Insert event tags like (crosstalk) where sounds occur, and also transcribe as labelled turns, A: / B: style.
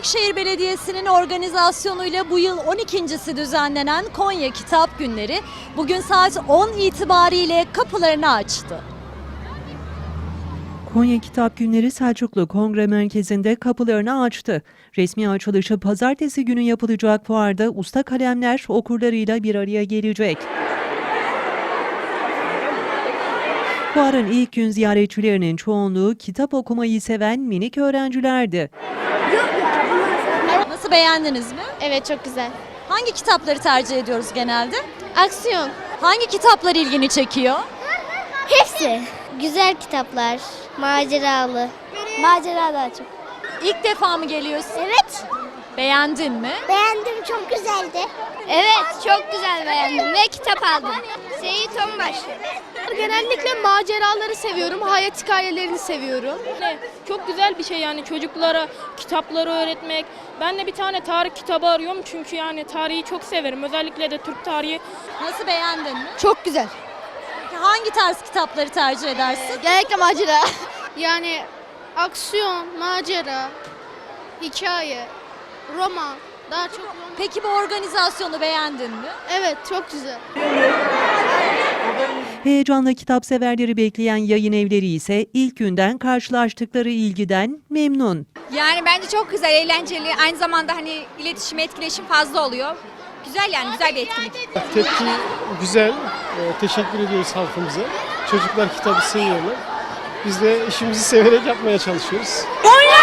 A: Büyükşehir Belediyesi'nin organizasyonuyla bu yıl 12.si düzenlenen Konya Kitap Günleri bugün saat 10 itibariyle kapılarını açtı.
B: Konya Kitap Günleri Selçuklu Kongre Merkezi'nde kapılarını açtı. Resmi açılışı pazartesi günü yapılacak fuarda usta kalemler okurlarıyla bir araya gelecek. Fuarın ilk gün ziyaretçilerinin çoğunluğu kitap okumayı seven minik öğrencilerdi.
A: Nasıl beğendiniz mi?
C: Evet çok güzel.
A: Hangi kitapları tercih ediyoruz genelde?
C: Aksiyon.
A: Hangi kitaplar ilgini çekiyor?
C: Hepsi. Güzel kitaplar. Maceralı. Macera daha çok.
A: İlk defa mı geliyorsun?
C: Evet.
A: Beğendin mi?
C: Beğendim çok güzeldi. Evet çok güzel beğendim ve kitap aldım. Seyit Onbaş.
D: Genellikle maceraları seviyorum, hayat hikayelerini seviyorum.
E: Yani çok güzel bir şey yani çocuklara kitapları öğretmek. Ben de bir tane tarih kitabı arıyorum çünkü yani tarihi çok severim. Özellikle de Türk tarihi.
A: Nasıl beğendin mi?
D: Çok güzel.
A: Hangi tarz kitapları tercih edersin?
D: Genellikle macera. (laughs) Yani aksiyon, macera, hikaye, roman. Daha çok roman.
A: Peki bu organizasyonu beğendin mi?
D: Evet çok güzel.
B: Heyecanla kitap severleri bekleyen yayın evleri ise ilk günden karşılaştıkları ilgiden memnun.
F: Yani bence çok güzel, eğlenceli. Aynı zamanda hani iletişim, etkileşim fazla oluyor. Güzel yani, güzel bir etkinlik.
G: Tepki güzel. Ee, teşekkür ediyoruz halkımıza. Çocuklar kitabı seviyorlar. Biz de işimizi severek yapmaya çalışıyoruz.
C: Konya